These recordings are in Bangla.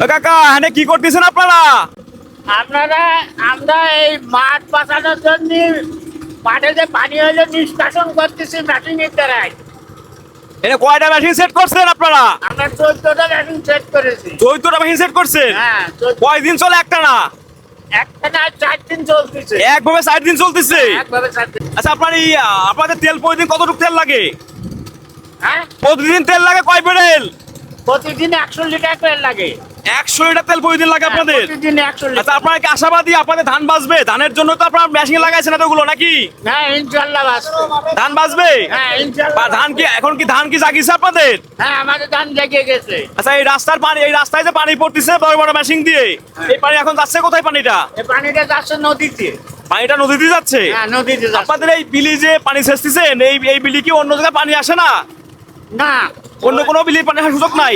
কাকা এখানে কি করতেছেন আপনারা? আপনারা আমরা এই মাঠ বাঁচানোর জন্য মাঠে যে পানি হলে নিষ্কাশন করতেছি মেশিনের দ্বারাই। এখানে কয়টা মেশিন সেট করছেন আপনারা? আমরা চোদ্দটা মেশিন সেট করেছি। চৌদ্দটা মেশিন সেট করছেন? হ্যাঁ কয়দিন চলে একটা না? চার দিন চলতেছে। একভাবে চার দিন চলতেছে? একভাবে আচ্ছা আপনার এই আপনাদের তেল প্রতিদিন কতটুকু তেল লাগে? হ্যাঁ? প্রতিদিন তেল লাগে কয় বেরেল প্রতিদিন একশো লিটার করে লাগে। একশো লিটার তেল প্রতিদিন লাগে হ্যাঁ, আপনাদের? আচ্ছা আপনারা কি আশাবাদী আপনাদের ধান বাঁচবে? ধানের জন্য তো আপনার মেশিন লাগাইছেন এতগুলো নাকি? হ্যাঁ ধান বাঁচবে? হ্যাঁ ধান কি এখন কি ধান কি জাগিছে আপনাদের? আচ্ছা এই রাস্তার পানি এই রাস্তায় যে পানি পড়তেছে বড় বড় মেশিন দিয়ে এই পানি এখন যাচ্ছে কোথায় পানিটা? পানিটা যাচ্ছে নদীতে। পানিটা নদীতে যাচ্ছে? নদীতে আপনাদের এই বিলি যে পানি ছেঁচতেছেন এই এই বিলি কি অন্য জায়গায় পানি আসে না? না। অন্য কোনো বিলির পানি আসার সুযোগ নাই?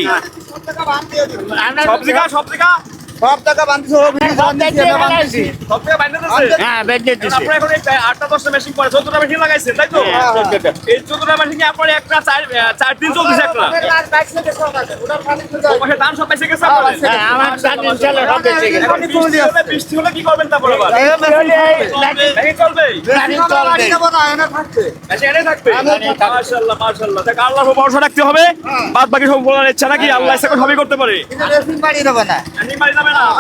আমরা সব সবজি সব জায়গা। সব টাকা বান্ধিছে সব বান্ধিছে। সব বাইন্দা হ্যাঁ বেঁধে দিছে। আপনারা এখন এই মেশিন মেশিন লাগাইছেন তাই তো? হ্যাঁ, চোদ্দটা। এই মেশিন কি আপনার একটা চার চার দিন চলতেছে একটা। ও পাশে সব বেঁচে গেছে আপনাদের? হ্যাঁ আমার ধান ইনশাল্লাহ সব বেঁচে গেছে। এখন বৃষ্টি হলে বৃষ্টি হলে কি করবেন তারপর আবার? এই মেশিন চলবে। মেশিন চলবে? মেশিন চলবে। বাড়ি যাব না, এনে থাকছে। মেশিন এনে থাকবে? মাশাআল্লাহ মাশাআল্লাহ। দেখ আল্লাহর ভরসা রাখতে হবে। বাদ বাকি সব বলার ইচ্ছা নাকি? আল্লাহ ইচ্ছা করে সবই করতে পারে। কিন্তু মেশিন বাড়ি যাবে না। মেশিন বাড়ি যাবে হ্যাঁ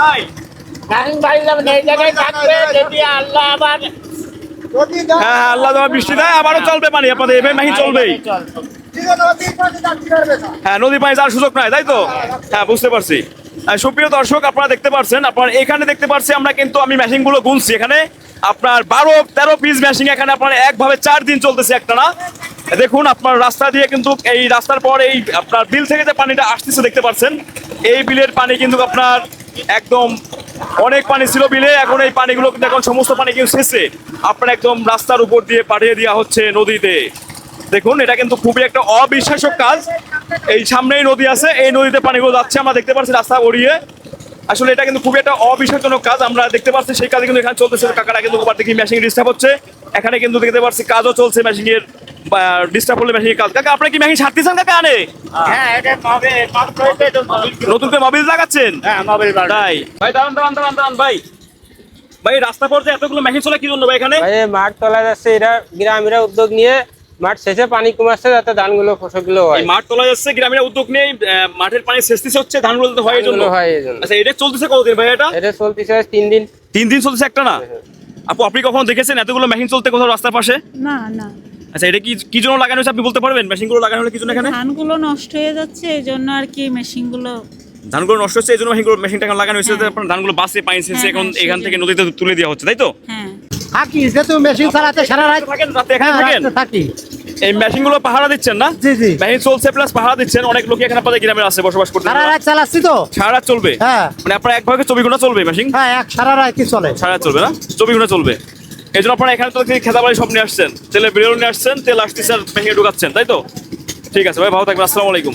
হ্যাঁ, আল্লাহ তোমার বৃষ্টি দেয় আবারও চলবে পানি আপনাদের এভাবে মেশিন চলবেই। হ্যাঁ নদী পানি যাওয়ার সুযোগ নাই তাই তো? হ্যাঁ বুঝতে পারছি। আর সুপ্রিয় দর্শক আপনারা দেখতে পাচ্ছেন আপনার এখানে দেখতে পাচ্ছি আমরা কিন্তু আমি মেশিনগুলো গুনছি এখানে। আপনার বারো তেরো পিস মেশিন এখানে আপনার একভাবে চার দিন চলতেছে একটা না দেখুন আপনার রাস্তা দিয়ে কিন্তু এই রাস্তার পর এই আপনার বিল থেকে যে পানিটা আসতেছে দেখতে পাচ্ছেন এই বিলের পানি কিন্তু আপনার একদম অনেক পানি ছিল বিলে, এখন এই পানিগুলো কিন্তু এখন সমস্ত পানি কিন্তু শেষে। আপনার একদম রাস্তার উপর দিয়ে পাঠিয়ে দেওয়া হচ্ছে নদীতে। দেখুন, এটা কিন্তু খুবই একটা অবিশ্বাস্য কাজ। এই সামনেই নদী আছে, এই নদীতে পানিগুলো যাচ্ছে, আমরা দেখতে পাচ্ছি রাস্তা গড়িয়ে। আসলে এটা কিন্তু খুবই একটা অবিশ্বাসজনক কাজ, আমরা দেখতে পাচ্ছি সেই কাজে কিন্তু এখানে চলতেছে। কাকারা কিন্তু ওবার দেখি মেশিন ডিস্টার্ব হচ্ছে। এখানে কিন্তু দেখতে পাচ্ছি কাজও চলছে মেশিনের ডিস্টার্ব হলে মেশিনের কাজ কাকা আপনি কি মেশিন সারতেছেন কাকা আনে? হ্যাঁ নতুন করে মোবিল লাগাচ্ছেন? হ্যাঁ তাই। ভাই দাঁড়ান দাঁড়ান দাঁড়ান দাঁড়ান ভাই। ভাই রাস্তা পর্যায়ে এতগুলো মেশিন চলে কি জন্য ভাই এখানে? ভাই মাঠ তোলা যাচ্ছে এরা গ্রামেরা উদ্যোগ নিয়ে মাঠ শেষে পানি কমাচ্ছে যাতে ধানগুলো ফসলগুলো হয়। মাঠ তোলা যাচ্ছে গ্রামের উদ্যোগ নিয়ে মাঠের পানি শেষ হচ্ছে ধানগুলো তো হয় এই জন্য। হয় এই জন্য। আচ্ছা এটা চলতেছে কতদিন ভাই এটা? এটা চলতেছে তিন দিন। তিন দিন চলতেছে একটা না? আপু আপনি কখনো দেখেছেন এতগুলো মেশিন চলতে কোথাও রাস্তার পাশে? না না। আচ্ছা এটা কি কি জন্য লাগানো হয়েছে আপনি বলতে পারবেন? মেশিনগুলো লাগানো হলো কি জন্য এখানে? ধানগুলো নষ্ট হয়ে যাচ্ছে এই জন্য আর কি মেশিনগুলো ধানগুলো নষ্ট হচ্ছে এই জন্য মেশিনগুলো মেশিনটা এখন লাগানো হয়েছে আপনার ধানগুলো বাসে শেষে হ্যাঁ, এখন হ্যাঁ, এখান থেকে নদীতে তুলে দেওয়া হচ্ছে তাই তো? হ্যাঁ। থাকি, যেহেতু মেশিন চালাতে সারা রাত থাকেন রাতে এখানে হ্যাঁ, থাকেন? থাকি। এই মেশিনগুলো পাহারা দিচ্ছেন না? জি, জি। মেশিন চলছে প্লাস পাহারা দিচ্ছেন অনেক লোক এখানে আপনাদের গ্রামে আছে বসবাস করতে। সারা রাত চালাচ্ছি তো? সারা রাত চলবে? হ্যাঁ। মানে আপনার এক ভাগে চব্বিশ ঘণ্টা চলবে মেশিন? হ্যাঁ এক সারা রাত কি চলে। সারা চলবে না? চব্বিশ ঘণ্টা চলবে? এই জন্য আপনারা এখানে তো দেখি খেতা বাড়ি সব নিয়ে আসছেন। তেলে বিরিয়ানি নিয়ে আসছেন, তেল আসতেছে আর ভেঙে ঢুকাচ্ছেন, তাই তো? ঠিক আছে ভাই, ভালো থাকবেন, আসসালামু আলাইকুম।